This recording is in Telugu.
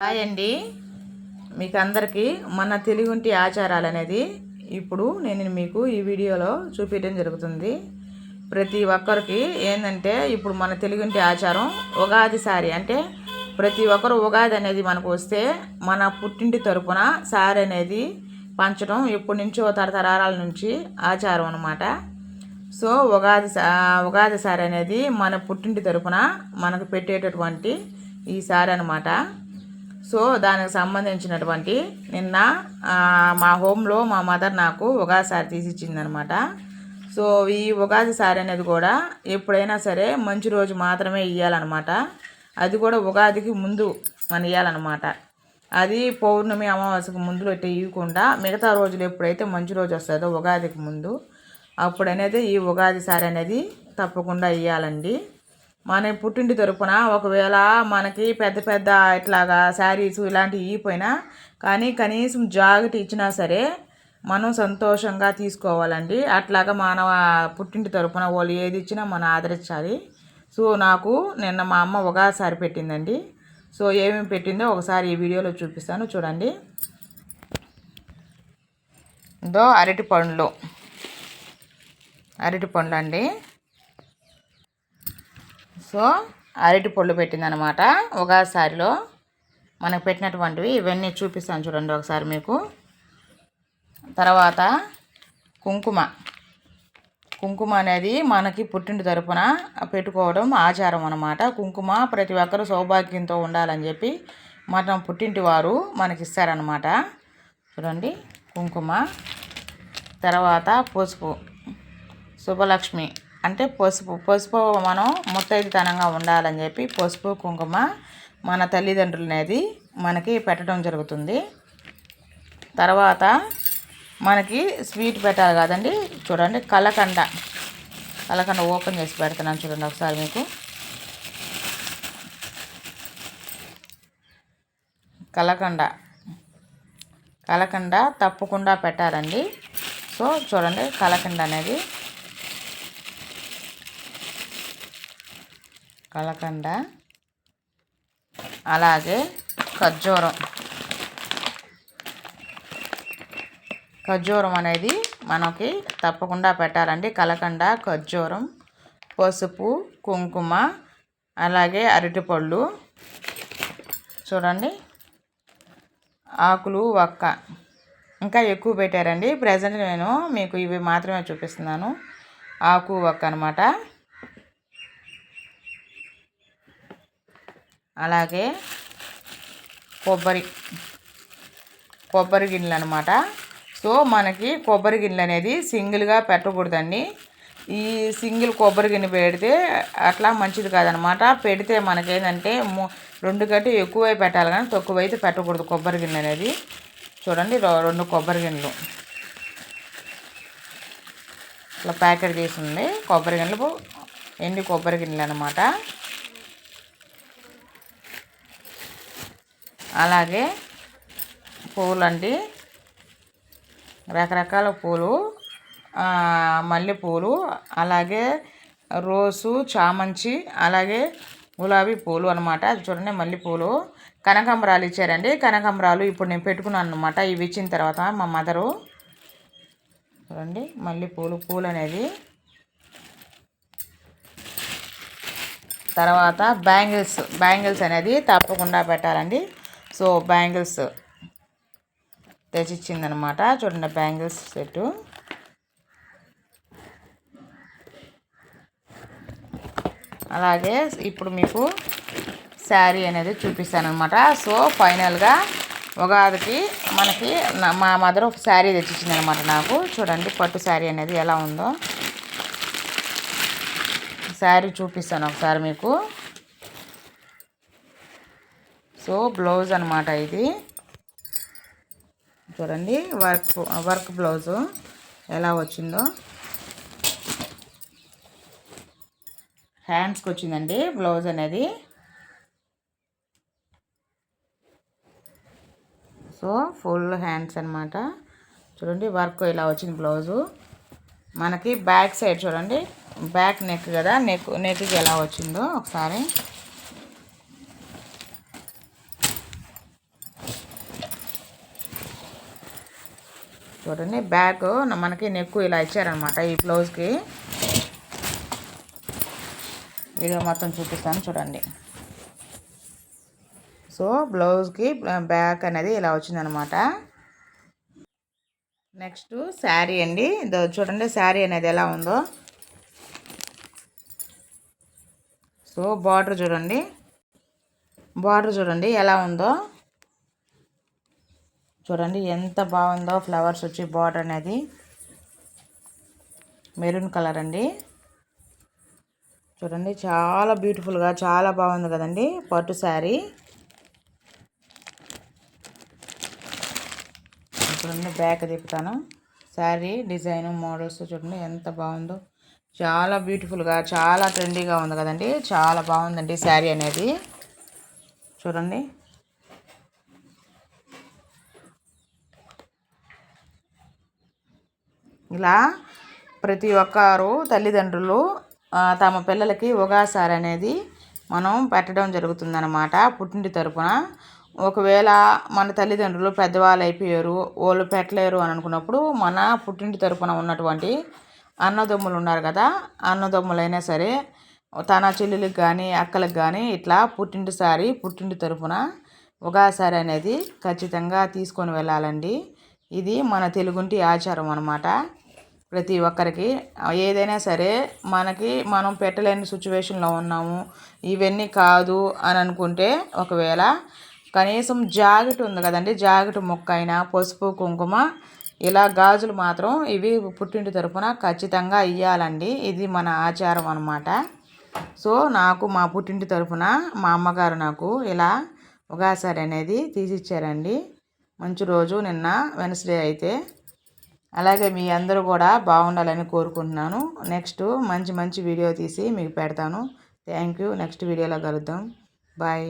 హాయ్ అండి. మీకు అందరికీ మన తెలుగుంటి ఆచారాలు అనేది ఇప్పుడు నేను మీకు ఈ వీడియోలో చూపించడం జరుగుతుంది. ప్రతి ఒక్కరికి ఏంటంటే ఇప్పుడు మన తెలుగుంటి ఆచారం ఉగాది సారి అంటే ప్రతి ఒక్కరు ఉగాది అనేది మనకు వస్తే మన పుట్టింటి తరపున సారి అనేది పంచడం ఎప్పటి నుంచో తరతరాల నుంచి ఆచారం అనమాట సో ఉగాది ఉగాది సారి అనేది మన పుట్టింటి తరపున మనకు పెట్టేటటువంటి ఈ సారి అనమాట సో దానికి సంబంధించినటువంటి నిన్న మా హోమ్లో మా మదర్ నాకు ఉగాది సారి తీసి ఇచ్చిందనమాట సో ఈ ఉగాది సారి అనేది కూడా ఎప్పుడైనా సరే మంచి రోజు మాత్రమే ఇవ్వాలన్నమాట అది కూడా ఉగాదికి ముందు మనం ఇవ్వాలన్నమాట అది పౌర్ణమి అమావాస్యకు ముందులో ఇట్లా ఇవ్వకుండా మిగతా రోజులు ఎప్పుడైతే మంచి రోజు వస్తుందో ఉగాదికి ముందు అప్పుడు అనేది ఈ ఉగాది సారి అనేది తప్పకుండా ఇవ్వాలండి మన పుట్టింటి తరపున ఒకవేళ మనకి పెద్ద పెద్ద ఇట్లాగా శారీస్ ఇలాంటివి ఇవ్వపోయినా కానీ కనీసం జాకెట్ ఇచ్చినా సరే మనం సంతోషంగా తీసుకోవాలండి. అట్లాగా మన పుట్టింటి తరపున వాళ్ళు ఏది ఇచ్చినా మనం ఆదరించాలి. సో నాకు నిన్న మా అమ్మ ఒకసారి పెట్టిందండి. సో ఏమేమి పెట్టిందో ఒకసారి ఈ వీడియోలో చూపిస్తాను. చూడండి. ఇదో అరటి పండ్లు. అరటి పండ్లు అండి సో అరటి పళ్ళు పెట్టిందనమాట ఉగాదిసారిలో మనకు పెట్టినటువంటివి ఇవన్నీ చూపిస్తాను చూడండి ఒకసారి మీకు. తర్వాత కుంకుమ. కుంకుమ అనేది మనకి పుట్టింటి తరపున పెట్టుకోవడం ఆచారం అనమాట కుంకుమ ప్రతి ఒక్కరూ సౌభాగ్యంతో ఉండాలని చెప్పి మనం పుట్టింటి వారు మనకి ఇస్తారనమాట చూడండి కుంకుమ. తర్వాత పసుపు. శుభలక్ష్మి. అంటే పసుపు పసుపు మనం ముత్తైదుతనంగా ఉండాలని చెప్పి పసుపు కుంకుమ మన తల్లిదండ్రులు అనేది మనకి పెట్టడం జరుగుతుంది. తర్వాత మనకి స్వీట్ పెట్టాలి కదండి. చూడండి కలకండ. కలకండ ఓపెన్ చేసి పెడుతున్నాను చూడండి ఒకసారి మీకు. కలకండ. కలకండ తప్పకుండా పెట్టాలండి. సో చూడండి కలకండ అనేది కలకండ అలాగే ఖర్జూరం. ఖర్జూరం అనేది మనకి తప్పకుండా పెట్టాలండి. కలకండ ఖర్జూరం పసుపు కుంకుమ అలాగే అరటిపళ్ళు. చూడండి. ఆకులు వక్క. ఇంకా ఎక్కువ పెట్టారండి. ప్రజెంట్ నేను మీకు ఇవి మాత్రమే చూపిస్తున్నాను. ఆకు వక్క అనమాట అలాగే కొబ్బరి కొబ్బరి గిన్నెలు అనమాట సో మనకి కొబ్బరి గిన్నెలు అనేది సింగిల్గా పెట్టకూడదండి. ఈ సింగిల్ కొబ్బరి గిన్నె పెడితే అట్లా మంచిది కాదనమాట పెడితే మనకేంటంటే రెండు కంటే ఎక్కువై పెట్టాలి కానీ తక్కువ అయితే పెట్టకూడదు కొబ్బరి గిన్నె అనేది. చూడండి రో- రెండు కొబ్బరి గిన్నెలు. ఇట్లా ప్యాకెట్ చేసి ఉంది కొబ్బరి గిన్నెలు ఎండి కొబ్బరి గిన్నెలు అనమాట అలాగే పూలండి రకరకాల పూలు మల్లెపూలు అలాగే రోసు చామంచి అలాగే గులాబీ పూలు అనమాట అది చూడండి మల్లెపూలు. కనకాంబరాలు ఇచ్చారండి. కనకాంబరాలు ఇప్పుడు నేను పెట్టుకున్నాను అనమాట ఇవి ఇచ్చిన తర్వాత మా మదరు చూడండి మల్లెపూలు పూలు అనేది తర్వాత బ్యాంగిల్స్ బ్యాంగిల్స్ అనేది తప్పకుండా పెట్టాలండి. సో బ్యాంగిల్స్ తెచ్చిచ్చిందనమాట. చూడండి బ్యాంగిల్స్ సెట్ అలాగే ఇప్పుడు మీకు శారీ అనేది చూపిస్తాను అనమాట సో ఫైనల్గా ఉగాదికి మనకి మా మదర్ ఒక శారీ తెచ్చిచ్చింది అనమాట నాకు. చూడండి పట్టు శారీ అనేది ఎలా ఉందో. శారీ చూపిస్తాను ఒకసారి మీకు. సో బ్లౌజ్ అనమాట ఇది. చూడండి వర్క్ వర్క్ బ్లౌజు ఎలా వచ్చిందో. హ్యాండ్స్కి వచ్చిందండి బ్లౌజ్ అనేది. సో ఫుల్ హ్యాండ్స్ అనమాట చూడండి వర్క్ ఇలా వచ్చింది బ్లౌజు. మనకి బ్యాక్ సైడ్ చూడండి బ్యాక్ నెక్ కదా నెక్ నెక్కి ఎలా వచ్చిందో ఒకసారి. చూడండి. బ్యాక్ మనకి నెక్ ఇలా ఇచ్చారనమాట ఈ బ్లౌజ్కి. వీడియో మొత్తం చూపిస్తాను చూడండి. సో బ్లౌజ్కి బ్యాక్ అనేది ఇలా వచ్చిందనమాట నెక్స్ట్ శారీ అండి. చూడండి శారీ అనేది ఎలా ఉందో. సో బార్డర్ చూడండి. బార్డర్ చూడండి ఎలా ఉందో. చూడండి ఎంత బాగుందో ఫ్లవర్స్ వచ్చి బార్డర్ అనేది. మెరూన్ కలర్ అండి. చూడండి చాలా బ్యూటిఫుల్గా చాలా బాగుంది కదండి పట్టు శారీ. చూడండి బ్యాక్ తిప్పుతాను. శారీ డిజైన్ మోడల్స్ చూడండి ఎంత బాగుందో. చాలా బ్యూటిఫుల్గా చాలా ట్రెండీగా ఉంది కదండి. చాలా బాగుందండి శారీ అనేది. చూడండి. ఇలా ప్రతి ఒక్కరు తల్లిదండ్రులు తమ పిల్లలకి ఉగాసారి అనేది మనం పెట్టడం జరుగుతుందన్నమాట పుట్టింటి తరపున. ఒకవేళ మన తల్లిదండ్రులు పెద్దవాళ్ళు అయిపోయారు వాళ్ళు పెట్టలేరు అని అనుకున్నప్పుడు మన పుట్టింటి తరపున ఉన్నటువంటి అన్నదమ్ములు ఉన్నారు కదా అన్నదమ్ములైనా సరే తన చెల్లెలకు కానీ అక్కలకు కానీ ఇట్లా పుట్టింటిసారి పుట్టింటి తరపున ఉగాసారి అనేది ఖచ్చితంగా తీసుకొని వెళ్ళాలండి. ఇది మన తెలుగుంటి ఆచారం అనమాట ప్రతి ఒక్కరికి ఏదైనా సరే మనకి మనం పెట్టలేని సిచ్యువేషన్లో ఉన్నాము. ఇవన్నీ కాదు అని అనుకుంటే ఒకవేళ కనీసం జాకెట్ ఉంది కదండి జాకెట్ మొక్క అయినా పసుపు కుంకుమ ఇలా గాజులు మాత్రం ఇవి పుట్టింటి తరపున ఖచ్చితంగా ఇవ్వాలండి ఇది మన ఆచారం అనమాట సో నాకు మా పుట్టింటి తరపున మా అమ్మగారు నాకు ఇలా ఉగాసారి అనేది తీసిచ్చారండి. మంచి రోజు నిన్న వెనస్డే అయితే. అలాగే మీ అందరూ కూడా బాగుండాలని కోరుకుంటున్నాను. నెక్స్ట్ మంచి మంచి వీడియో తీసి మీకు పెడతాను. Thank you. నెక్స్ట్ వీడియోలో కలుద్దాం. బాయ్.